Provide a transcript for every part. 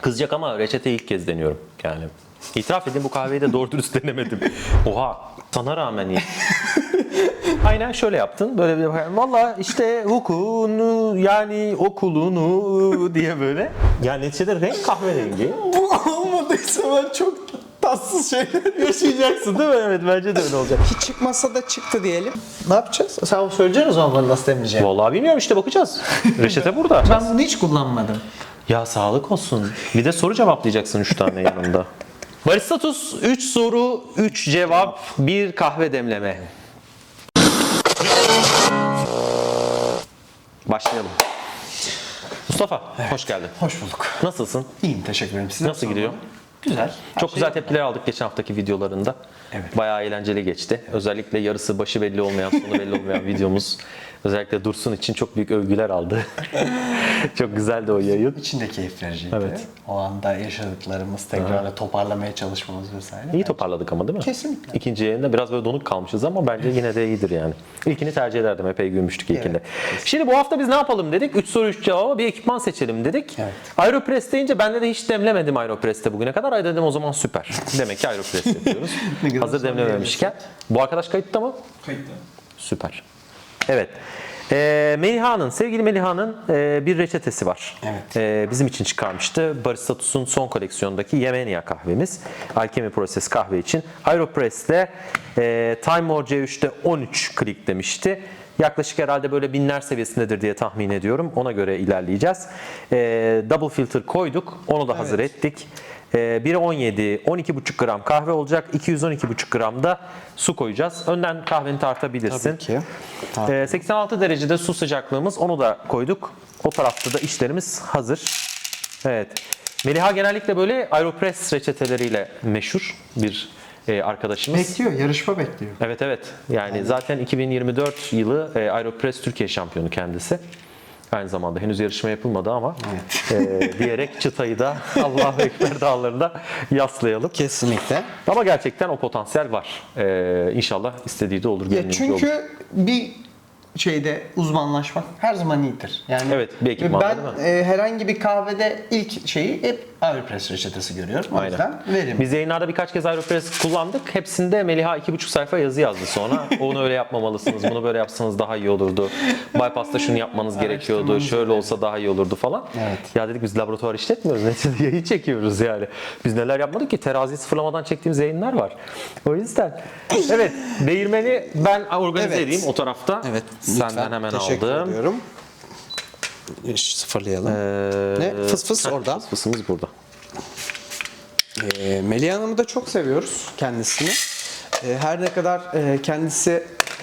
Kızacak ama reçeteyi ilk kez deniyorum yani. İtiraf edeyim bu kahveyi de doğru dürüst denemedim. Oha sana rağmen iyi. Aynen şöyle yaptın. Böyle bir valla işte hukukunu yani okulunu diye böyle. Yani neticede renk kahverengi. Bu olmadıysa ben çok tatsız şeyler Yaşayacaksın değil mi? Evet bence de öyle olacak. Hiç çıkmasa da çıktı diyelim. Ne yapacağız? Sen söyleyeceksin o zaman bana nasıl demeyeceğim. Vallahi bilmiyorum işte bakacağız. Reçete burada. Ben bunu hiç kullanmadım. Ya sağlık olsun. Bir de soru cevaplayacaksın 3 tane yanında. Baristatus 3 soru, 3 cevap, 1 kahve demleme. Başlayalım. Mustafa, hoş geldin. Hoş bulduk. Nasılsın? İyiyim teşekkür ederim. Siz Nasıl gidiyor? Güzel. Her Çok şey- güzel tepkiler aldık geçen haftaki videolarında. Evet. Bayağı eğlenceli geçti. Özellikle yarısı başı belli olmayan, sonu belli olmayan videomuz. Özellikle Dursun için çok büyük övgüler aldı. çok güzeldi o yayın. İçinde keyif vericiydi. Evet. O anda yaşadıklarımız tekrarla toparlamaya çalışmamız vesaire. İyi toparladık ama değil mi? Kesinlikle. İkinci yayında biraz böyle donuk kalmışız ama bence yine de iyidir yani. İlkini tercih ederdim. Epey gülmüştük ilkinde. Şimdi bu hafta biz ne yapalım dedik? 3 soru 3 cevaba bir ekipman seçelim dedik. Evet. Aeropress deyince ben de hiç demlemedim Aeropress'te bugüne kadar. Ay dedim o zaman süper. Demek ki Aeropress yapıyoruz. Hazır demlememişken. Bu arkadaş kayıtta mı? Kayıtlı. Süper. Evet. Ee, Meliha'nın, sevgili Meliha'nın e, bir reçetesi var. Evet. Ee, bizim için çıkarmıştı. Baristatus'un son koleksiyondaki Yemenia kahvemiz. Alkemi Proses kahve için. Aeropress'te e, Time More C3'te 13 klik demişti. Yaklaşık herhalde böyle binler seviyesindedir diye tahmin ediyorum. Ona göre ilerleyeceğiz. Ee, double filter koyduk. Onu da hazır ettik. Ee, 1'e 17, 12,5 gram kahve olacak. 212,5 gram da su koyacağız. Önden kahveni tartabilirsin. Tabii ki. Ee, 86 derecede su sıcaklığımız onu da koyduk. O tarafta da işlerimiz hazır. Evet. Meliha genellikle böyle Aeropress reçeteleriyle meşhur bir e, arkadaşımız. Bekliyor, yarışma bekliyor. Evet evet. Yani zaten 2024 yılı e, Aeropress Türkiye şampiyonu kendisi. Aynı zamanda henüz yarışma yapılmadı ama e, diyerek çıtayı da Allahu Ekber dağlarında yaslayalım. Kesinlikle. Ama gerçekten o potansiyel var. E, inşallah istediği de olur. Ya gönlünce olur. çünkü bir şeyde uzmanlaşmak her zaman iyidir. Yani Evet, bir ekipmanda ben değil mi? e, herhangi bir kahvede ilk şeyi hep Aeropress reçetesi görüyorum. O Aynen. yüzden verim. Biz yayınlarda birkaç kez Aeropress kullandık. Hepsinde Meliha iki buçuk sayfa yazı yazdı sonra. Onu öyle yapmamalısınız, bunu böyle yapsanız daha iyi olurdu. Bypass'ta şunu yapmanız gerekiyordu, şöyle olsa daha iyi olurdu falan. Evet. Ya dedik biz laboratuvar işletmiyoruz, neticede yayın çekiyoruz yani. Biz neler yapmadık ki terazi sıfırlamadan çektiğimiz yayınlar var. O yüzden. Evet, değirmeni ben organize Evet. edeyim o tarafta. Evet. Senden lütfen. hemen Teşekkür aldım. ediyorum. Sıfırlayalım. Ee, Ne? Fıs fıs heh, orada. Fıs fısımız burada. Ee, Melih Hanım'ı da çok seviyoruz kendisini. Ee, her ne kadar e, kendisi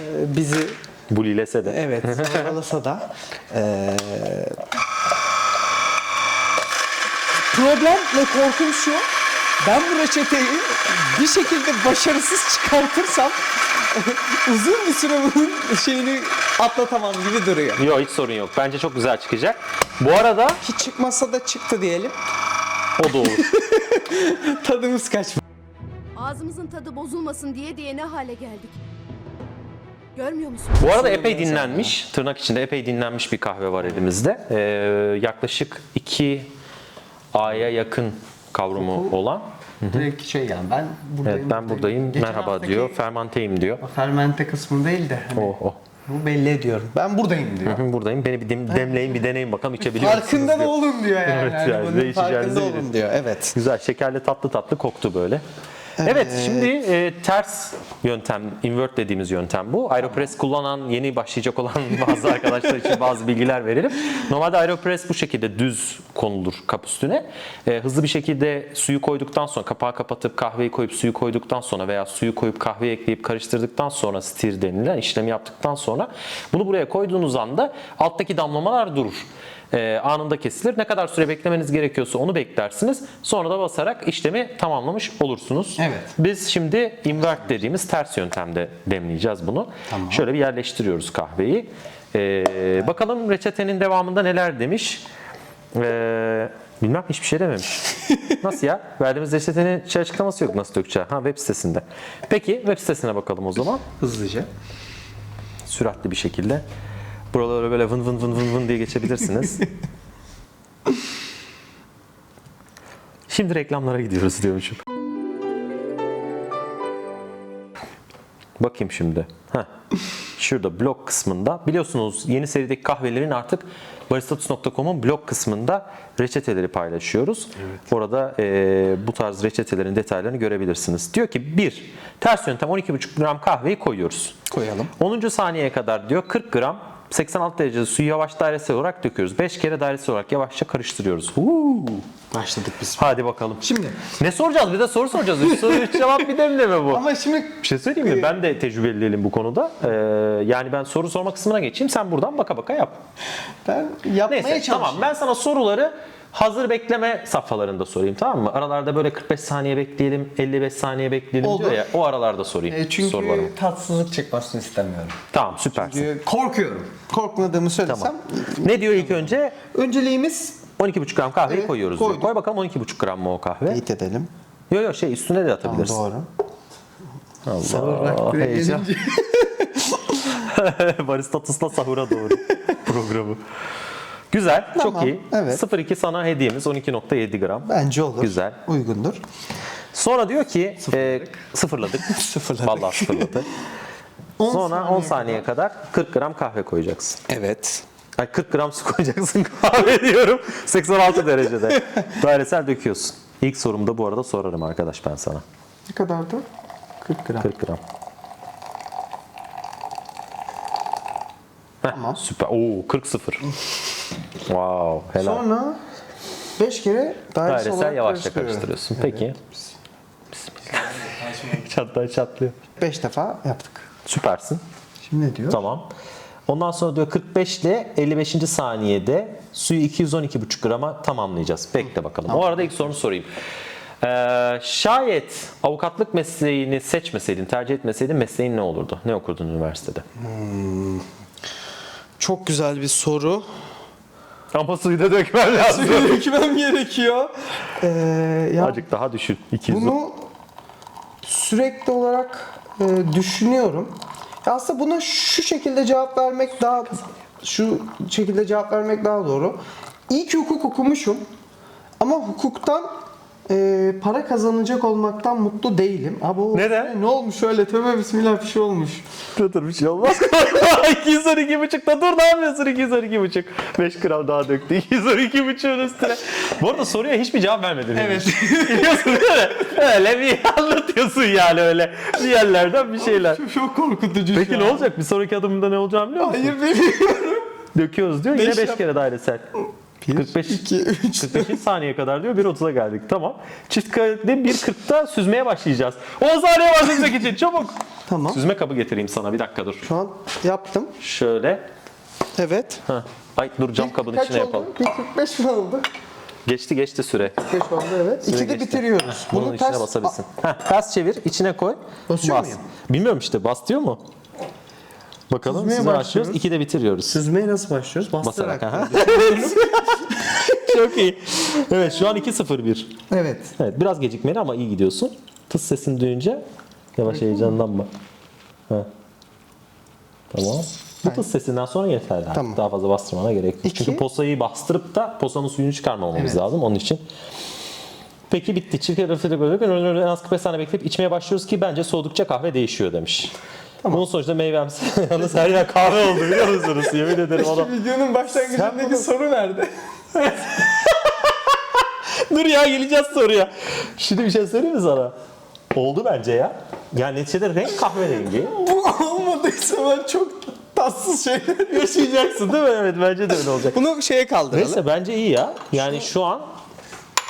e, bizi Bulilese de. evet zorbalasa da e, problem ve korkum şu ben bu reçeteyi bir şekilde başarısız çıkartırsam uzun bir süre bunun şeyini atlatamam gibi duruyor. Yok hiç sorun yok. Bence çok güzel çıkacak. Bu arada Hiç çıkmasa da çıktı diyelim. o da olur. Tadımız kaçmış. Ağzımızın tadı bozulmasın diye diye ne hale geldik. Görmüyor musun? Bu arada epey dinlenmiş, tırnak içinde epey dinlenmiş bir kahve var elimizde. Ee, yaklaşık 2 A'ya yakın kavrumu olan. Direkt şey yani ben buradayım. Evet ben buradayım, Geçen merhaba haftaki diyor, fermanteyim diyor. Fermente kısmı değil de hani Oh, oh. bu belli ediyorum. Ben buradayım diyor. Hı, Buradayım, beni bir dem- demleyin, bir deneyin bakalım içebiliyor Farkında da olun diyor yani. Evet, Hani yani değişeceğinizi farkında olun diyor. Evet. Güzel, şekerli tatlı tatlı koktu böyle. Evet, şimdi e, ters yöntem, invert dediğimiz yöntem bu. Aeropress kullanan, yeni başlayacak olan bazı arkadaşlar için bazı bilgiler verelim. Normalde Aeropress bu şekilde düz konulur kap üstüne. E, hızlı bir şekilde suyu koyduktan sonra, kapağı kapatıp kahveyi koyup suyu koyduktan sonra veya suyu koyup kahveyi ekleyip karıştırdıktan sonra stir denilen işlemi yaptıktan sonra bunu buraya koyduğunuz anda alttaki damlamalar durur e, anında kesilir. Ne kadar süre beklemeniz gerekiyorsa onu beklersiniz. Sonra da basarak işlemi tamamlamış olursunuz. Evet. Biz şimdi invert dediğimiz ters yöntemde demleyeceğiz bunu. Tamam. Şöyle bir yerleştiriyoruz kahveyi. E, bakalım reçetenin devamında neler demiş. E, bilmem hiçbir şey dememiş. Nasıl ya? Verdiğimiz reçetenin şey açıklaması yok nasıl dökeceği. Ha web sitesinde. Peki web sitesine bakalım o zaman Hızlıca. süratli bir şekilde. Buraları böyle vın vın vın vın vın diye geçebilirsiniz. Şimdi reklamlara gidiyoruz diyormuşum. Bakayım şimdi. Heh. Şurada blog kısmında biliyorsunuz yeni serideki kahvelerin artık baristatus.com'un blog kısmında reçeteleri paylaşıyoruz. Orada e, bu tarz reçetelerin detaylarını görebilirsiniz. Diyor ki 1. Ters yöntem 12,5 gram kahveyi koyuyoruz. Koyalım. 10. saniyeye kadar diyor 40 gram 86 derecede suyu yavaş dairesel olarak döküyoruz. 5 kere dairesel olarak yavaşça karıştırıyoruz. Huu. Başladık biz. Hadi bakalım. Şimdi Ne soracağız? Bir de soru soracağız. Üç soru üç cevap bir demleme bu. ama şimdi Bir şey söyleyeyim mi? Ben de tecrübeliyim bu konuda. Ee, yani ben soru sorma kısmına geçeyim. Sen buradan baka baka yap. ben yapmaya Neyse çalışıyorum. tamam ben sana soruları hazır bekleme safhalarında sorayım tamam mı? Aralarda böyle 45 saniye bekleyelim, 55 saniye bekleyelim Olur. diyor ya. O aralarda sorayım E, çünkü sorularımı. tatsızlık çıkmasını istemiyorum. Tamam süpersin. Çünkü korkuyorum. Korkmadığımı söylesem. Tamam. Ne diyor ilk önce? Önceliğimiz 12,5 gram kahveyi Evet, koyuyoruz diyor. koyduk. Koy bakalım 12,5 gram mı o kahve? eğit edelim. Yok yok şey üstüne de atabilirsin. Doğru. Allah heyecan. Baristatus'la sahura doğru programı. Güzel, çok Tamam, iyi. evet. 0,2 sana hediyemiz 12.7 gram. Bence olur. Güzel. Uygundur. Sonra diyor ki e, sıfırladık. Sıfırladık. Vallahi sıfırladı. 10 Sonra 10 saniye kadar 40 gram kahve koyacaksın. Evet. Ay 40 gram su koyacaksın kahve diyorum. 86 derecede. Dairesel döküyorsun. İlk sorumda bu arada sorarım arkadaş ben sana. Ne kadardı? 40 gram. 40 gram. Heh, Tamam. Süper. Oo 40 0. wow, helal. Sonra 5 kere dairesel, Dairesel yavaşça karıştırıyorsun. Peki. Bismillah. Çatlıyor çatlıyor. 5 defa yaptık. Süpersin. Şimdi ne diyor? Tamam. Ondan sonra diyor 45 ile 55. saniyede suyu 212,5 grama tamamlayacağız. Bekle bakalım. O arada ilk sorunu sorayım. Ee, şayet avukatlık mesleğini seçmeseydin, tercih etmeseydin mesleğin ne olurdu? Ne okurdun üniversitede? Çok güzel bir soru. Ama suyu da dökmen lazım. Dökmem gerekiyor. Ee, ya Azıcık daha düşün. 200. bunu sürekli olarak e, düşünüyorum. Ya aslında buna şu şekilde cevap vermek daha şu şekilde cevap vermek daha doğru. İyi ki hukuk okumuşum. Ama hukuktan e, para kazanacak olmaktan mutlu değilim. Abi o- Neden? Ne olmuş öyle? Tövbe bismillah bir şey olmuş. Dur bir şey olmaz. 212,5 da dur ne yapıyorsun 212,5? 5 gram daha döktü. 212,5'ün üstüne. Bu arada soruya hiçbir cevap vermedin. Evet. Biliyorsun değil mi? Öyle bir anlatıyorsun yani öyle bir yerlerden bir şeyler. Çok korkutucu Peki ne olacak? Bir sonraki adımda ne olacağını biliyor musun? Hayır bilmiyorum. Döküyoruz diyor. Yine Beş 5 yap- kere dairesel. 45 2, 3, 45 saniye kadar diyor 1.30'a geldik. Tamam. Çift kadehli 1.40'da süzmeye başlayacağız. 10 saniye var süzmek için çabuk. Tamam. Süzme kabı getireyim sana bir dakika dur. Şu an yaptım. Şöyle. Evet. Heh. Ay dur cam kabın Kaç içine oldu? yapalım. 45 mi oldu? Geçti geçti süre. 5 oldu evet. Süre İkide geçti. bitiriyoruz. Bunun Bunu içine ters basabilsin. Heh, ters çevir, içine koy. Basıyor bas. muyum? Bilmiyorum işte bas diyor mu? Bakalım Süzmeye süzme başlıyoruz. başlıyoruz. İkide bitiriyoruz. Süzmeye nasıl başlıyoruz? Basarak. Bastırarak. aha. Çok iyi. Evet şu an 2-0-1. Evet. Evet biraz gecikmeli ama iyi gidiyorsun. Tıs sesini duyunca yavaş heyecanlanma. Ha. Tamam. Bu tıs sesinden sonra yeter. yani. Tamam. Daha fazla bastırmana gerek yok. İki. Çünkü posayı bastırıp da posanın suyunu çıkarmamamız Evet. lazım onun için. Peki bitti. Kere böyle en az 45 saniye bekleyip içmeye başlıyoruz ki bence soğudukça kahve değişiyor demiş. Bunun sonucunda meyvemsi. Yalnız her yer kahve oldu biliyor musunuz? Yemin ederim adam. Videonun başlangıcındaki bunu- soru nerede? Dur ya geleceğiz soruya. Şimdi bir şey söyleyeyim mi sana? Oldu bence ya. Yani neticede renk kahverengi. Bu olmadıysa ben çok tatsız şeyler Yaşayacaksın değil mi? Evet bence de öyle olacak. Bunu şeye kaldıralım. Neyse bence iyi ya. Yani şu an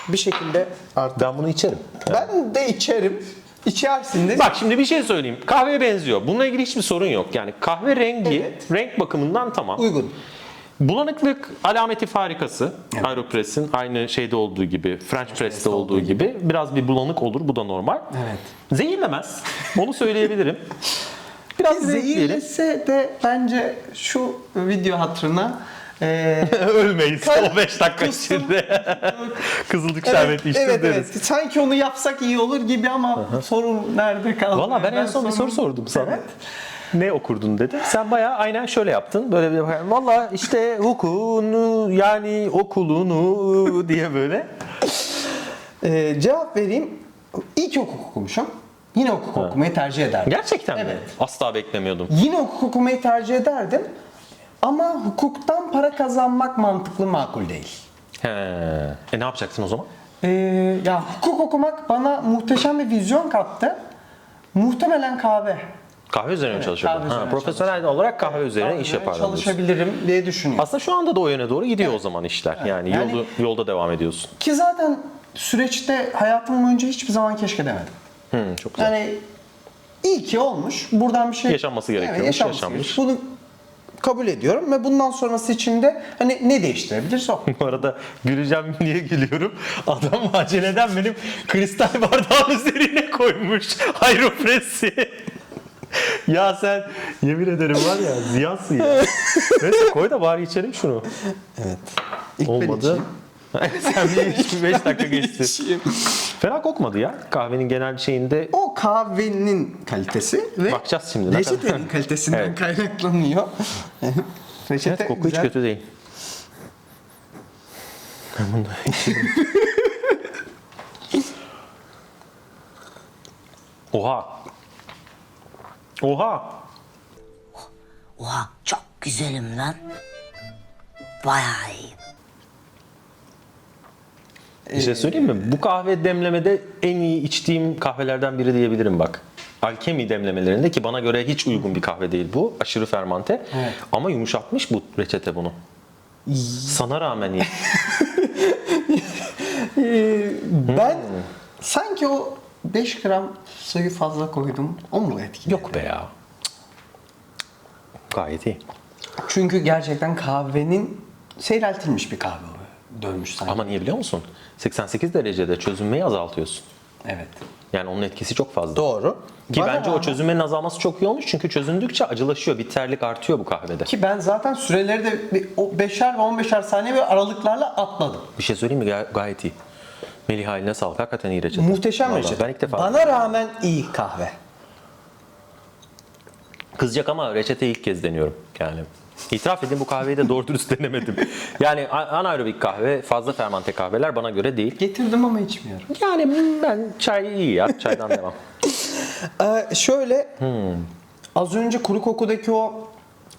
Bir şekilde artık. ben bunu içerim. Ben de içerim. İçersin de. Bak şimdi bir şey söyleyeyim. Kahveye benziyor. Bununla ilgili hiçbir sorun yok. Yani kahve rengi, Evet. renk bakımından tamam. Uygun. Bulanıklık alameti farikası. Aeropress'in aynı şeyde olduğu gibi, French Press'te olduğu gibi biraz bir bulanık olur. Bu da normal. Evet. Zehirlemez. Onu söyleyebilirim. Biraz. Zehirlese de bence şu video hatırına eee Ölmeyiz o 5 dakika kustum. içinde. Kızılcık evet, şerbeti içtim evet, deriz. evet. Sanki onu yapsak iyi olur gibi ama sorun nerede kaldı? Valla ben en son bir soru sordum sana. Evet. Ne okurdun dedim. Sen bayağı aynen şöyle yaptın. Böyle bir valla işte hukukunu yani okulunu diye böyle. Ee, cevap vereyim. Ki hukuk okumuşum. Yine hukuk okumayı tercih ederdim. Gerçekten mi? Evet. Asla beklemiyordum. Yine hukuk okumayı tercih ederdim. Ama hukuktan para kazanmak mantıklı makul değil. He. E ne yapacaksın o zaman? Ee, ya hukuk okumak bana muhteşem bir vizyon kattı. Muhtemelen kahve. Kahve üzerine mi çalışırdın? kahve üzerine ha, profesyonel olarak kahve üzerine iş yapardın. diyorsun. Çalışabilirim diye düşünüyorum. Aslında şu anda da o yöne doğru gidiyor o zaman işler. Yani, Yani- yolu, yolda devam ediyorsun. Ki zaten süreçte hayatım boyunca hiçbir zaman keşke demedim. Hı, çok güzel. Yani iyi ki olmuş. Buradan bir şey Yaşanması gerekiyormuş, yaşanması yaşanmış. gerekiyor. Bunu kabul ediyorum ve bundan sonrası için de hani ne değiştirebilirse o. Bu arada güleceğim niye gülüyorum? Adam aceleden benim kristal bardağın üzerine koymuş aeropresi. ya sen yemin ederim var ya ziyansın ya. Neyse koy da bari içelim şunu. Evet. İlk ben Olmadı. içeyim. sen bir iç, 5 dakika geçti. Fena kokmadı ya. Kahvenin genel şeyinde O kahvenin kalitesi ve Bakacağız şimdi. Ne reçetenin kadar- kalitesinden Evet. kaynaklanıyor. Reçete evet, koku güzel. hiç kötü değil. Ben bunu da içeyim. Oha. Oha. Oha çok güzelim lan. Bayağı iyi. Bir şey söyleyeyim mi? Bu kahve demlemede en iyi içtiğim kahvelerden biri diyebilirim bak. Alkemi demlemelerinde ki bana göre hiç uygun bir kahve değil bu. Aşırı fermante. Evet. Ama yumuşatmış bu reçete bunu. Sana rağmen iyi. Ee, ben Hmm. sanki o 5 gram suyu fazla koydum. O mu etkili? Yok be ya. Gayet iyi. Çünkü gerçekten kahvenin seyreltilmiş bir kahve. Dönmüş sanki. Ama niye biliyor musun? 88 derecede çözünmeyi azaltıyorsun. Evet. Yani onun etkisi çok fazla. Doğru. Ki Bana bence o rağmen- çözünmenin azalması çok iyi olmuş çünkü çözündükçe acılaşıyor, bitterlik artıyor bu kahvede. Ki ben zaten süreleri de bir- o 5'er ve 15'er saniye ve aralıklarla atladım. Bir şey söyleyeyim mi? Gay- gayet iyi. Melih haline sağlık. Hakikaten iyi reçete. Muhteşem Vallahi reçete. Ben ilk defa. Bana rağmen iyi kahve. Kızacak ama reçeteyi ilk kez deniyorum. Yani itiraf edeyim bu kahveyi de doğru dürüst denemedim. Yani anaerobik kahve, fazla fermante kahveler bana göre değil. Getirdim ama içmiyorum. Yani ben çay iyi ya. Çaydan devam. Ee, şöyle Hmm. az önce kuru kokudaki o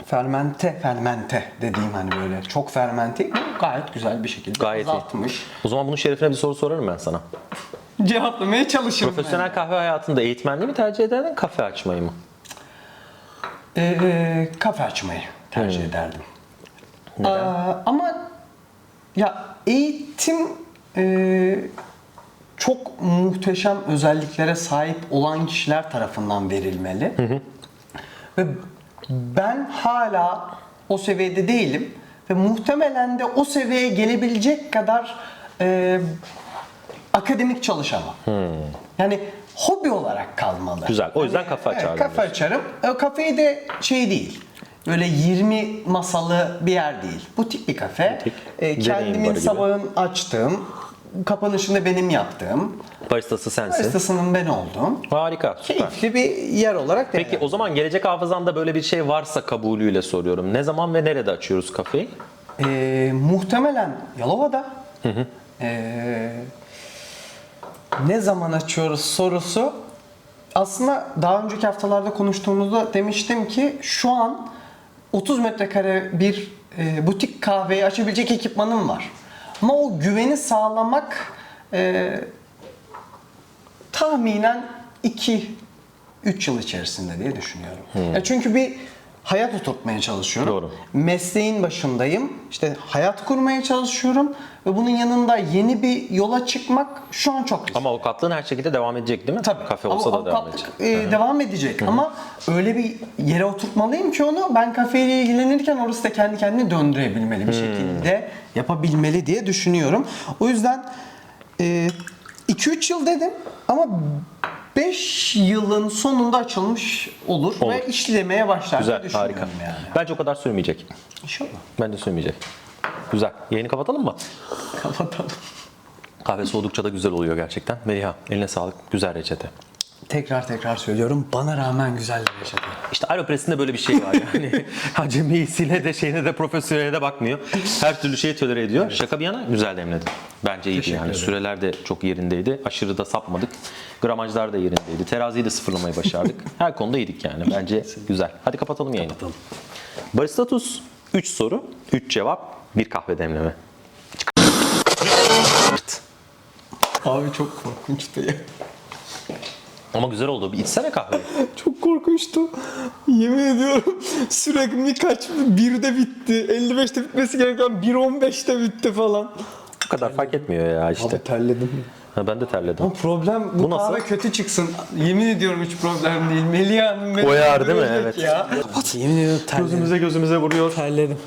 fermente fermente dediğim hani böyle çok fermente gayet güzel bir şekilde Gayet iyi. azaltmış. O zaman bunun şerefine bir soru sorarım ben sana. Cevaplamaya çalışırım. Profesyonel kahve hayatında eğitmenliği mi tercih ederdin, kafe açmayı mı? Ee, kafe açmayı tercih Hmm. ederdim. Aa, ama ya eğitim e, çok muhteşem özelliklere sahip olan kişiler tarafından verilmeli. Ve ben hala o seviyede değilim ve muhtemelen de o seviyeye gelebilecek kadar e, akademik çalışamam. Yani hobi olarak kalmalı. Güzel. O yüzden kafe Evet, açardın kafe diyorsun. açarım. E, kafeyi de şey değil. Böyle 20 masalı bir yer değil. Butik bir kafe. Butik. E, kendimin gibi. sabahın açtığım, kapanışını benim yaptığım, Baristası sensin. hastasının ben olduğum Harika, süper. keyifli bir yer olarak Peki o zaman gelecek hafızanda böyle bir şey varsa kabulüyle soruyorum. Ne zaman ve nerede açıyoruz kafeyi? Ee, muhtemelen Yalova'da. Ee, ne zaman açıyoruz sorusu. Aslında daha önceki haftalarda konuştuğumuzda demiştim ki şu an 30 metrekare bir e, butik kahveyi açabilecek ekipmanım var. Ama o güveni sağlamak e, tahminen 2 3 yıl içerisinde diye düşünüyorum. Ya çünkü bir hayat oturtmaya çalışıyorum. Doğru. Mesleğin başındayım. İşte hayat kurmaya çalışıyorum ve bunun yanında yeni bir yola çıkmak şu an çok riskli. Ama avukatlığın her şekilde devam edecek değil mi? Tabii. Kafe Ama olsa da devam edecek. e, devam edecek ama öyle bir yere oturtmalıyım ki onu ben kafeyle ilgilenirken orası da kendi kendini döndürebilmeli bir şekilde yapabilmeli diye düşünüyorum. O yüzden 2-3 yıl dedim ama 5 yılın sonunda açılmış olur, Olur. ve işlemeye başlar diye Güzel, düşünüyorum harika. yani. Bence o kadar sürmeyecek. İnşallah. Bence sürmeyecek. Güzel. Yayını kapatalım mı? Kapatalım. Kahve soğudukça da güzel oluyor gerçekten. Meliha eline sağlık. Güzel reçete. Tekrar tekrar söylüyorum bana rağmen güzel yaşadı. İşte Aeropress'in de böyle bir şey var yani. Acemisiyle de şeyine de profesyoneline de bakmıyor. Her türlü şeyi tolere ediyor. Şaka bir yana güzel demledi. Bence iyiydi yani. Süreler de çok yerindeydi. Aşırı da sapmadık. Gramajlar da yerindeydi. Teraziyi de sıfırlamayı başardık. Her konuda iyiydik yani. Bence güzel. Hadi kapatalım yayını. Kapatalım. Baristatus 3 soru, 3 cevap, 1 kahve demleme. Abi çok korkunçtu ya. Ama güzel oldu. Bir içsene kahveyi. Çok korkunçtu. Yemin ediyorum sürekli birkaç birde bitti. 55'te bitmesi gereken 1.15'te bitti falan. Bu kadar fark etmiyor ya işte. Abi terledim. Ha, ben de terledim. Ama problem bu, Bu nasıl? kahve kötü çıksın. Yemin ediyorum hiç problem değil. Melih Hanım beni Oyar değil mi? Evet. Ya. Kapat. Yemin ediyorum terledim. gözümüze vuruyor. Terledim.